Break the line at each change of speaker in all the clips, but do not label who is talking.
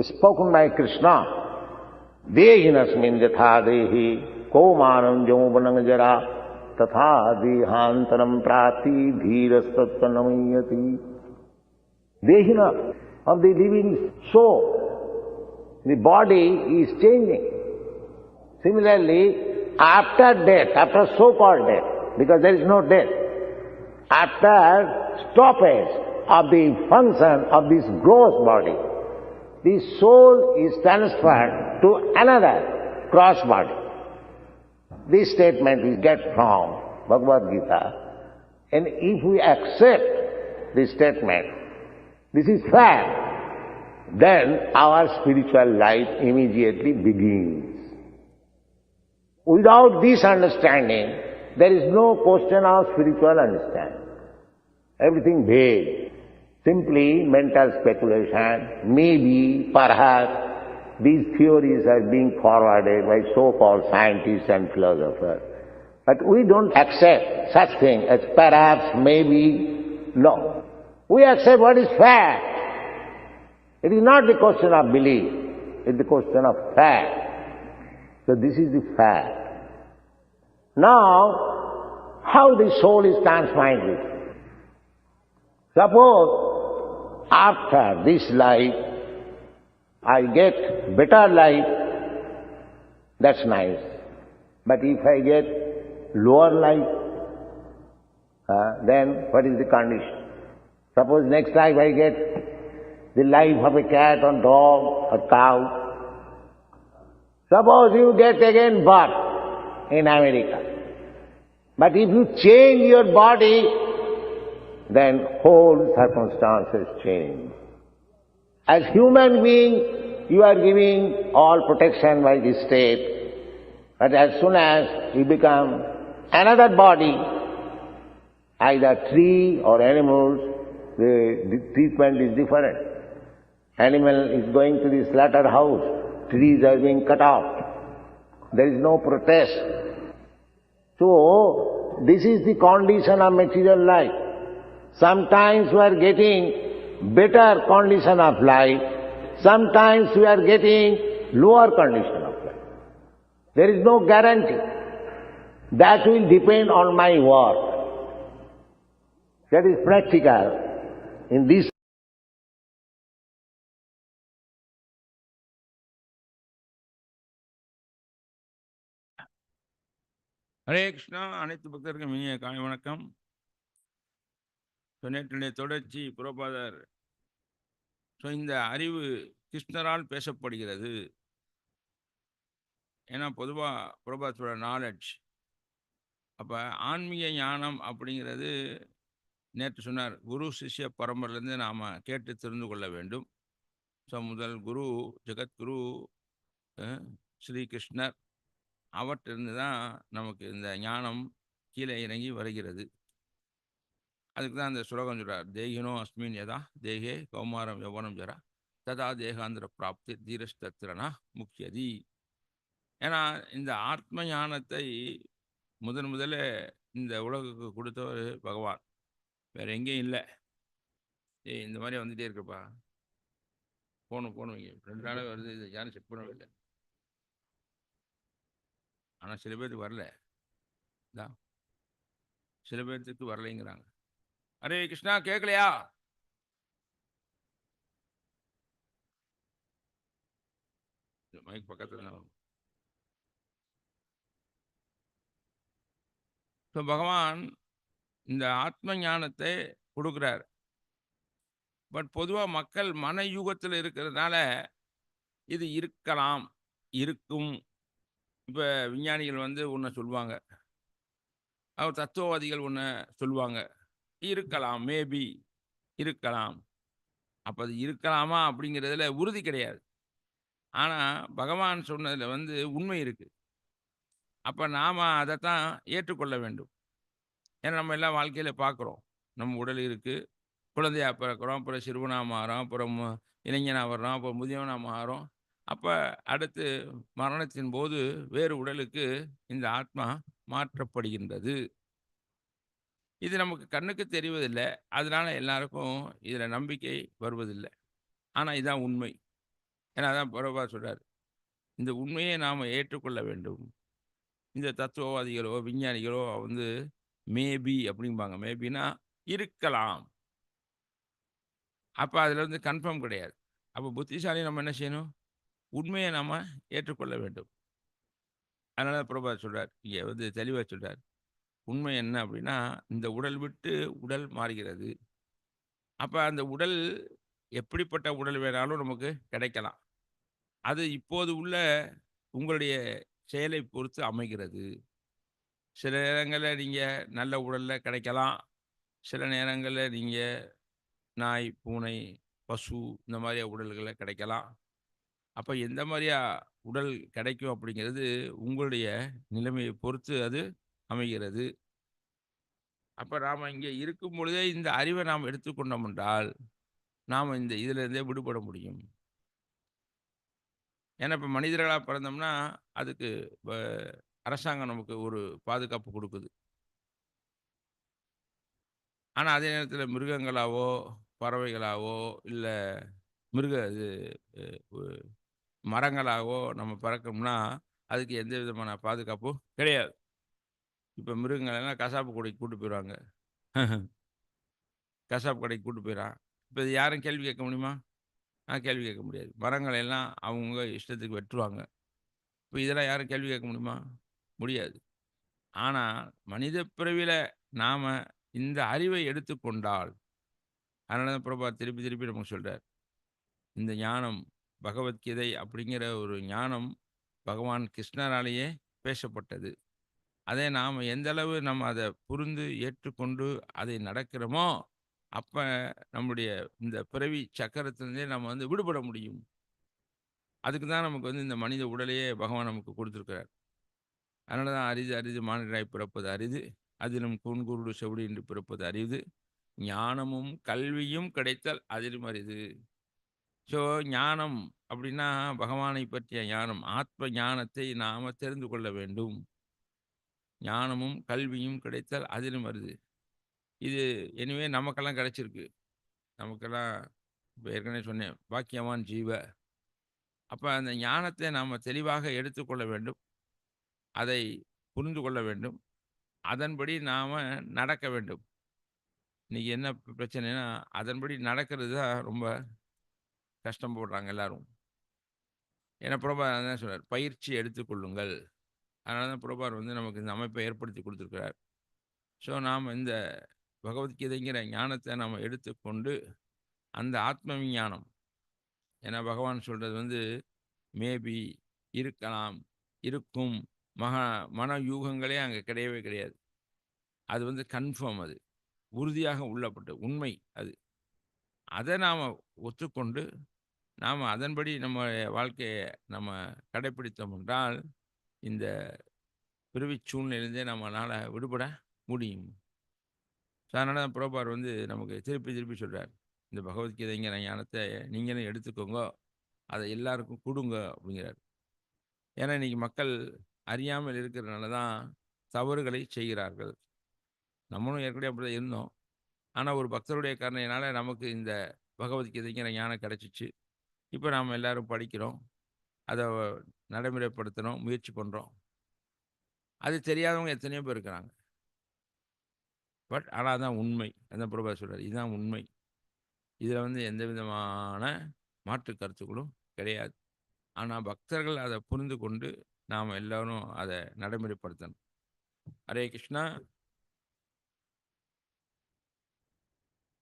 spoken by Krishna. Dehinasmin yatha dehi komanam jauvanam jara tatha dehantaram prati dhirastattva namayati. Dehina of the living soul. The body is changing. Similarly, after death, after so-called death, because there is no death, after stoppage of the function of this gross body, the soul is transferred to another cross body. This statement we get from Bhagavad Gita, and if we accept this statement, this is fact, then our spiritual life immediately begins. Without this understanding, there is no question of spiritual understanding. Everything vague. Simply mental speculation, maybe, perhaps, these theories are being forwarded by so-called scientists and philosophers. But we don't accept such thing as perhaps, maybe, no. We accept what is fact. It is not the question of belief, it is the question of fact. So this is the fact. Now, how the soul is transmitted? Suppose after this life I get better life, that's nice. But if I get lower life, uh, then what is the condition? Suppose next life I get the life of a cat or dog or cow. Suppose you get again birth in America. But if you change your body, then whole circumstances change. As human being, you are giving all protection by the state. But as soon as you become another body, either tree or animals, the, treatment is different. Animal is going to the slaughterhouse, trees are being cut off. There is no protest. So, this is the condition of material life. Sometimes we are getting better condition of life, sometimes we are getting lower condition of life. There is no guarantee. That will depend on my work. That is practical. In this
Hare Krishna அனைத்து பக்தருக்கும் இனிய காலை வணக்கம் so தொடர்ச்சி புரோபாதர் so இந்த அறிவு கிருஷ்ணரால் பேசப்படுகிறது. ஏன்னா பொதுவாக புரோபாதரோட நாலெட்ஜ் அப்போ ஆன்மீக ஞானம் அப்படிங்கிறது நேற்று சொன்னார் குரு சிஷ்ய பரம்பரிலேருந்து நாம் கேட்டு தெரிந்து கொள்ள வேண்டும். ஸோ முதல் குரு ஜெகத்குரு ஸ்ரீகிருஷ்ணர் ஸ்ரீ கிருஷ்ணர் அவற்றிலிருந்து தான் நமக்கு இந்த ஞானம் கீழே இறங்கி வருகிறது. அதுக்கு தான் அந்த ஸ்லோகம் சொல்கிறார் தேகினோ அஸ்மின் யதா தேகே கௌமாரம் யௌவனம் ஜரா ததா தேகாந்திர பிராப்தி தீரஸ்தத்திரனா முக்கியதி ஏன்னா இந்த ஆத்ம ஞானத்தை முதன் முதல்ல இந்த உலகுக்கு கொடுத்தவர் பகவான். வேற எங்கேயும் இல்லை. ஏய் இந்த மாதிரி வந்துகிட்டே இருக்குப்பா. போகணும் போகணும் இங்கே. ரெண்டு நாளாக வருது இது யாரும் செக் பண்ணவே இல்லை. ஆனால் சில பேர்த்துக்கு வரல. தான் சில பேர்த்துக்கு வரலைங்கிறாங்க. அரே கிருஷ்ணா கேட்கலையா மைக் பக்கத்தில் ஸோ பகவான் இந்த ஆத்ம ஞானத்தை கொடுக்குறார். பட் பொதுவாக மக்கள் மன யூகத்தில் இருக்கிறதுனால இது இருக்கலாம் இருக்கும். இப்போ விஞ்ஞானிகள் வந்து ஒன்று சொல்லுவாங்க. அவர் தத்துவவாதிகள் ஒன்று சொல்லுவாங்க. இருக்கலாம் மேபி இருக்கலாம் அப்போ அது இருக்கலாமா அப்படிங்கிறதுல உறுதி கிடையாது ஆனால் பகவான் சொன்னதில் வந்து உண்மை இருக்குது அப்போ நாம் அதைத்தான் ஏற்றுக்கொள்ள வேண்டும். ஏன்னா நம்ம எல்லாம் வாழ்க்கையில் பார்க்குறோம் நம்ம உடல் இருக்குது குழந்தையாக பிறக்கிறோம். அப்புறம் சிறுவனாக மாறோம். அப்புறம் இளைஞனாக வர்றோம். அப்புறம் முதியவனாக மாறோம். அப்போ அடுத்து மரணத்தின் போது வேறு உடலுக்கு இந்த ஆத்மா மாற்றப்படுகின்றது. இது நமக்கு கண்ணுக்கு தெரிவதில்லை அதனால் எல்லாருக்கும் இதில் நம்பிக்கை வருவதில்லை ஆனால் இதுதான் உண்மை. ஏன்னா தான் பிரபுபாத் சொல்கிறார் இந்த உண்மையை நாம் ஏற்றுக்கொள்ள வேண்டும். இந்த தத்துவவாதிகளோ, விஞ்ஞானிகளோ வந்து மேபி அப்படிம்பாங்க. மேபின்னா இருக்கலாம். அப்போ அதில் வந்து கன்ஃபார்ம் கிடையாது. அப்போ புத்திசாலி நம்ம என்ன செய்யணும்? உண்மையை நாம் ஏற்றுக்கொள்ள வேண்டும். அதனால் பிரபா சொல்கிறார் இங்கே வந்து தெளிவாக சொல்கிறார் உண்மை என்ன அப்படின்னா, இந்த உடல் விட்டு உடல் மாறுகிறது. அப்போ அந்த உடல் எப்படிப்பட்ட உடல் வேணாலும் நமக்கு கிடைக்கலாம். அது இப்போது உள்ள உங்களுடைய செயலை பொறுத்து அமைகிறது. சில நேரங்களில் நீங்கள் நல்ல உடலில் கிடைக்கலாம். சில நேரங்களில் நீங்கள் நாய், பூனை, பசு இந்த மாதிரியா உடல்களை கிடைக்கலாம். அப்போ எந்த மாதிரியா உடல் கிடைக்கும் அப்படிங்கிறது உங்களுடைய நிலைமையை பொறுத்து அது அமைகிறது. அப்ப நாம இங்கே இருக்கும் பொழுதே இந்த அறிவை நாம் எடுத்துக்கொண்டோம் என்றால், நாம் இந்த இதிலிருந்தே விடுபட முடியும். ஏன்னா இப்ப மனிதர்களா பிறந்தோம்னா, அதுக்கு அரசாங்கம் நமக்கு ஒரு பாதுகாப்பு கொடுக்குது ஆனா அதே நேரத்தில் மிருகங்களாவோ, பறவைகளாவோ, இல்ல மிருக இது மரங்களாகவோ நம்ம பறக்கோம்னா அதுக்கு எந்த விதமான பாதுகாப்பும் கிடையாது. இப்போ மிருகங்கள் எல்லாம் கசாப்பு கடைக்கு கூட்டு போயிடுவாங்க கசாப்பு கடைக்கு கூட்டு போயிறான். இப்போ இது யாரும் கேள்வி கேட்க முடியுமா? ஆ கேள்வி கேட்க முடியாது. மரங்கள எல்லாம் அவங்கவுங்க இஷ்டத்துக்கு வெட்டுருவாங்க இப்போ இதெல்லாம் யாரும் கேள்வி கேட்க முடியுமா? முடியாது. ஆனால் மனித பிறவியில் நாம் இந்த அறிவை எடுத்துக்கொண்டால், அதனால தான் பிரபா திருப்பி திருப்பி நமக்கு சொல்கிறார் இந்த ஞானம் பகவத்கீதை அப்படிங்கிற ஒரு ஞானம் பகவான் கிருஷ்ணராலேயே பேசப்பட்டது. அதை நாம் எந்த அளவு நம்ம அதை புரிந்து ஏற்றுக்கொண்டு அதை நடக்கிறோமோ, அப்போ நம்முடைய இந்த பிறவி சக்கரத்திலேருந்தே நம்ம வந்து விடுபட முடியும். அதுக்கு தான் நமக்கு வந்து இந்த மனித உடலையே பகவான் நமக்கு கொடுத்துருக்கிறார் அதனால தான் அரிது அரிது மானிடராய் பிறப்பது அரிது. அதிலும் குன்குருடு குருடு என்று பிறப்பது அரிது. ஞானமும் கல்வியும் கிடைத்தல் அதிலும் அரிது. ஸோ ஞானம் அப்படின்னா பகவானை பற்றிய ஞானம். ஆத்ம ஞானத்தை நாம் தெரிந்து கொள்ள வேண்டும். ஞானமும் கல்வியும் கிடைத்தால் அதிலும் வருது இது எனிவே நமக்கெல்லாம் கிடைச்சிருக்கு. நமக்கெல்லாம் இப்போ ஏற்கனவே சொன்னேன். பாக்கியவான் ஜீவ. அப்போ அந்த ஞானத்தை நாம் தெளிவாக எடுத்துக்கொள்ள வேண்டும். அதை புரிந்து கொள்ள வேண்டும். அதன்படி நாம் நடக்க வேண்டும். இன்றைக்கி என்ன பிரச்சனைனா பிரச்சனைன்னா, அதன்படி நடக்கிறது தான் ரொம்ப கஷ்டம் போடுறாங்க எல்லாரும். ஏன்னா பிரபா என்ன சொன்னார் பயிற்சி எடுத்துக்கொள்ளுங்கள் அதனால தான் பிரபுபாத் வந்து நமக்கு இந்த அமைப்பை ஏற்படுத்தி கொடுத்துருக்கிறார் ஸோ நாம் இந்த பகவத்கீதைங்கிற ஞானத்தை நாம் எடுத்துக்கொண்டு, அந்த ஆத்ம விஞ்ஞானம் ஏன்னா பகவான் சொல்கிறது வந்து மேபி, இருக்கலாம், இருக்கும், மகா மன யூகங்களே அங்கே கிடையவே கிடையாது. அது வந்து கன்ஃபார்ம் அது. உறுதியாக உள்ளப்பட்ட உண்மை அது. அதை நாம் ஒத்துக்கொண்டு, நாம் அதன்படி நம்ம வாழ்க்கையை நம்ம கடைப்பிடித்தோம் என்றால், இந்த பிறவி சூழ்நிலையிலேருந்தே நம்மளால் விடுபட முடியும். ஸோ அதனால தான் வந்து நமக்கு திருப்பி திருப்பி சொல்கிறார் இந்த பகவத்கீதைங்கிற ஞானத்தை நீங்களும் எடுத்துக்கோங்க. அதை எல்லாருக்கும் கொடுங்க அப்படிங்கிறார். ஏன்னா இன்னைக்கு மக்கள் அறியாமல் இருக்கிறனால தான் தவறுகளை செய்கிறார்கள். நம்மளும் ஏற்கனவே அப்படிதான் இருந்தோம். ஆனால் ஒரு பக்தருடைய கருணையினால் நமக்கு இந்த பகவத்கீதைங்கிற ஞானம் கிடைச்சிச்சு. இப்போ நாம் எல்லோரும் படிக்கிறோம். அதை நடைமுறைப்படுத்துறோம், முயற்சி பண்ணுறோம் அது தெரியாதவங்க எத்தனையோ பேர் இருக்கிறாங்க. பட் ஆனா அதான் உண்மை. அந்த பிரபா சொல்கிறார் இதுதான் உண்மை. இதில் வந்து எந்த விதமான மாற்று கருத்துக்களும் கிடையாது. ஆனால் பக்தர்கள் அதை புரிந்து கொண்டு, நாம எல்லாரும் அதை நடைமுறைப்படுத்தணும். ஹரே கிருஷ்ணா.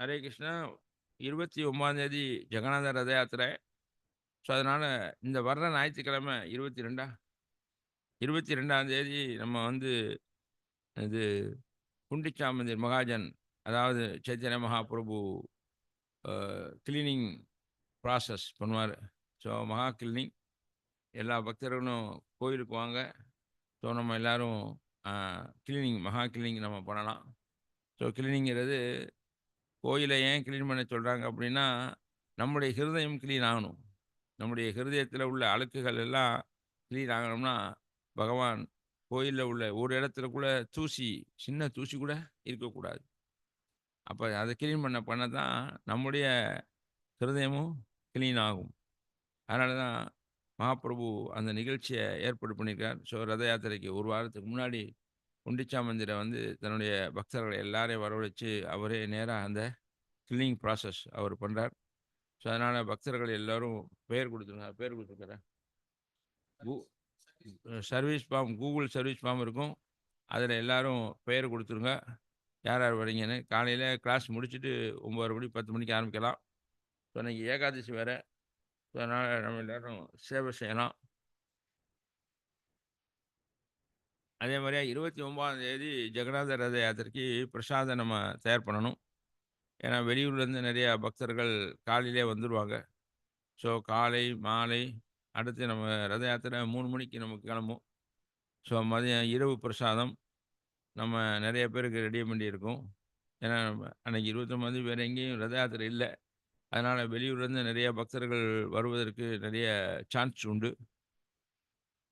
ஹரே கிருஷ்ணா. 29ஆம் தேதி ஜெகநாத ரத யாத்திரை. ஸோ அதனால் இந்த வர்ற ஞாயிற்றுக்கிழமை 22ஆ? 22ஆம் தேதி நம்ம வந்து இது குண்டிச்சாமந்திர் மகாஜன் அதாவது சைத்தன்ய மகாபிரபு கிளீனிங் ப்ராசஸ் பண்ணுவார். ஸோ மகா கிளீனிங் எல்லா பக்தர்களும் கோயிலுக்கு வாங்க. ஸோ நம்ம எல்லோரும் கிளீனிங் மகா கிளீனிங் நம்ம பண்ணலாம். ஸோ கிளீனிங்கிறது கோயிலை ஏன் க்ளீன் பண்ண சொல்கிறாங்க அப்படின்னா நம்முடைய ஹிருதயம் க்ளீன் ஆகணும். நம்முடைய ஹிருதயத்தில் உள்ள அழுக்குகள் எல்லாம் க்ளீன் ஆகணும்னா பகவான் கோயிலில் உள்ள ஒரு இடத்துல கூட தூசி சின்ன தூசி கூட இருக்கக்கூடாது. அப்போ அதை க்ளீன் பண்ண பண்ண தான் நம்முடைய ஹிருதயமும் க்ளீன் ஆகும் அதனால தான் மகாபிரபு அந்த நிகழ்ச்சியை ஏற்பாடு பண்ணியிருக்கார். ஸோ ரத யாத்திரைக்கு ஒரு வாரத்துக்கு முன்னாடி குண்டிச்சா மந்திரை வந்து தன்னுடைய பக்தர்களை எல்லாரையும் வரவழைச்சு அவரே நேராக அந்த கிளீனிங் ப்ராசஸ் அவர் பண்ணுறார் ஸோ அதனால் பக்தர்கள் எல்லோரும் பெயர் கொடுத்துருங்க பேர் கொடுத்துருக்குறேன். கூ service form Google service form இருக்கும். அதில் எல்லோரும் பெயர் கொடுத்துருங்க. யார் யார் வரீங்கன்னு. காலையில் கிளாஸ் முடிச்சுட்டு ஒம்பது மணி பத்து மணிக்கு ஆரம்பிக்கலாம். ஸோ இன்றைக்கி ஏகாதசி வேறு. ஸோ அதனால் நம்ம எல்லோரும் சேவை செய்யலாம். அதே மாதிரியாக இருபத்தி ஒம்பதாம் தேதி ஜெகநாத ரத யாத்திரைக்கு பிரசாதம் நம்ம தயார் பண்ணணும். ஏன்னா வெளியூர்லேருந்து நிறையா பக்தர்கள் காலையிலே வந்துடுவாங்க ஸோ காலை மாலை அடுத்து நம்ம ரத யாத்திரை மூணு மணிக்கு நமக்கு கிளம்பும். ஸோ மதியம் இரவு பிரசாதம் நம்ம நிறைய பேருக்கு ரெடி பண்ணி இருக்கோம் ஏன்னா அன்றைக்கி இருபத்தொம்பது வேறு எங்கேயும் ரத யாத்திரை இல்லை. அதனால் வெளியூர்லேருந்து நிறைய பக்தர்கள் வருவதற்கு நிறைய சான்ஸ் உண்டு.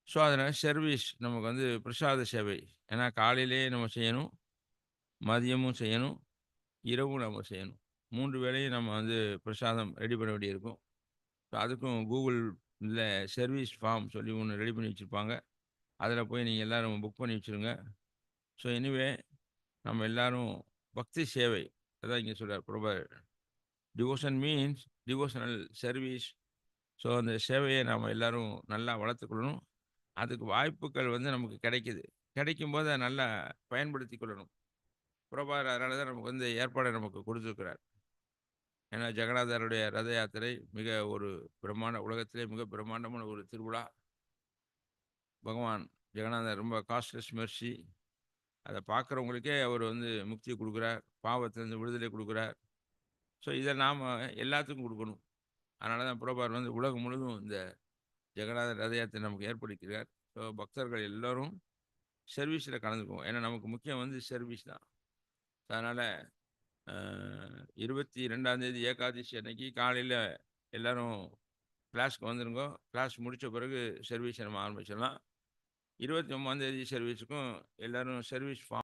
ஸோ அதனால் சர்வீஸ் நமக்கு வந்து பிரசாத சேவை. ஏன்னா காலையிலே நம்ம செய்யணும் மதியமும் செய்யணும். இரவும் நம்ம செய்யணும். மூன்று வேளையும் நம்ம வந்து பிரசாதம் ரெடி பண்ண வேண்டியிருக்கும். ஸோ அதுக்கும் கூகுள் இல்லை சர்வீஸ் ஃபார்ம் சொல்லி ஒன்று ரெடி பண்ணி வச்சுருப்பாங்க. அதில் போய் நீங்கள் எல்லோரும் புக் பண்ணி வச்சுருங்க. ஸோ எனிவே நம்ம எல்லாரும் பக்தி சேவை அதான் இங்கே சொல்கிறார் பிரபர் devotion means devotional service so அந்த சேவையை நாம் எல்லாரும் நல்லா வளர்த்துக்கொள்ளணும் அதுக்கு வாய்ப்புகள் வந்து நமக்கு கிடைக்குது. கிடைக்கும் போது அதை நல்லா பயன்படுத்தி கொள்ளணும். பிரபார் அதனால தான் நமக்கு வந்து ஏற்பாடை நமக்கு கொடுத்துருக்கிறார். ஏன்னா ஜெகநாதருடைய ரத யாத்திரை மிக ஒரு பிரம்மாண்ட உலகத்திலே மிக பிரம்மாண்டமான ஒரு திருவிழா. பகவான் ஜெகநாதர் ரொம்ப காஸ்ட்லெஸ் மெர்சி. அதை பார்க்குறவங்களுக்கே அவர் வந்து முக்தி கொடுக்குறார் பாவத்திலேருந்து விடுதலை கொடுக்குறார். ஸோ இதை நாம் எல்லாத்துக்கும் கொடுக்கணும். அதனால தான் பிரபார் வந்து உலகம் முழுதும் இந்த ஜெகநாதர் ரத யாத்திரை நமக்கு ஏற்படுத்திக்கிறார் ஸோ பக்தர்கள் எல்லோரும் சர்வீஸில் கலந்துக்குவோம். ஏன்னா நமக்கு முக்கியம் வந்து சர்வீஸ் தான். அதனால் இருபத்தி ரெண்டாந்தேதி ஏகாதசி அன்னைக்கு காலையில் எல்லோரும் கிளாஸ்க்கு வந்துருங்க. கிளாஸ் முடித்த பிறகு சர்வீஸ் நம்ம ஆரம்பிச்சிடலாம். இருபத்தி ஒம்பதாந்தேதி சர்வீஸுக்கும் எல்லோரும் சர்வீஸ் ஃபார்ம்